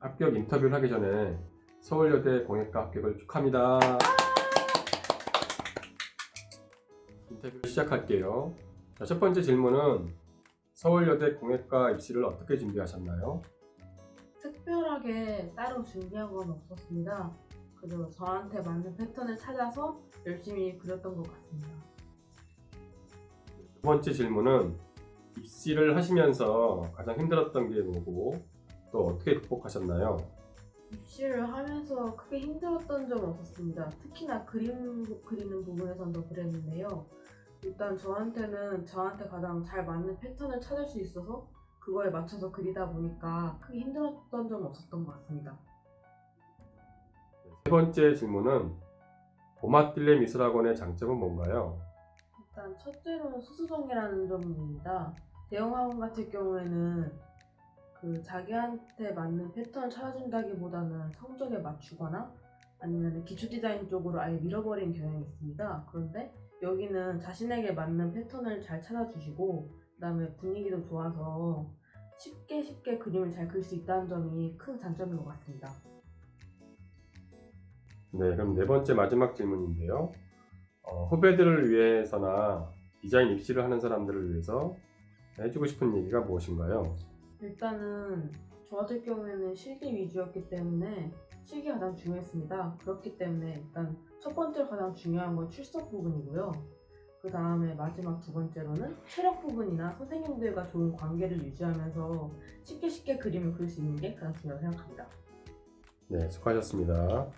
합격 인터뷰를 하기 전에 서울여대 공예과 합격을 축하합니다. 인터뷰 시작할게요. 자, 첫 번째 질문은 서울여대 공예과 입시를 어떻게 준비하셨나요? 특별하게 따로 준비한 건 없었습니다. 그저 저한테 맞는 패턴을 찾아서 열심히 그렸던 것 같습니다. 두 번째 질문은 입시를 하시면서 가장 힘들었던 게 뭐고 또 어떻게 극복하셨나요? 입시를 하면서 크게 힘들었던 점은 없었습니다. 특히나 그림 그리는 부분에선 더 그랬는데요. 일단 저한테는 저한테 가장 잘 맞는 패턴을 찾을 수 있어서 그거에 맞춰서 그리다 보니까 크게 힘들었던 점은 없었던 것 같습니다. 세 번째 질문은 보마딜레 미술학원의 장점은 뭔가요? 일단 첫째로는 수수정이라는 점입니다. 대형학원 같은 경우에는 그 자기한테 맞는 패턴을 찾아준다기보다는 성적에 맞추거나 아니면 기초 디자인 쪽으로 아예 밀어버린 경향이 있습니다. 그런데 여기는 자신에게 맞는 패턴을 잘 찾아주시고 그다음에 분위기도 좋아서 쉽게 쉽게 그림을 잘 그릴 수 있다는 점이 큰 장점인 것 같습니다. 네, 그럼 네 번째 마지막 질문인데요. 어, 후배들을 위해서나 디자인 입시를 하는 사람들을 위해서 해주고 싶은 얘기가 무엇인가요? 일단은 저 같은 경우에는 실기 위주였기 때문에 실기 가장 중요했습니다. 그렇기 때문에 일단 첫 번째로 가장 중요한 건 출석 부분이고요. 그 다음에 마지막 두 번째로는 체력 부분이나 선생님들과 좋은 관계를 유지하면서 쉽게 쉽게 그림을 그릴 수 있는 게 가장 중요하다고 생각합니다. 네, 수고하셨습니다.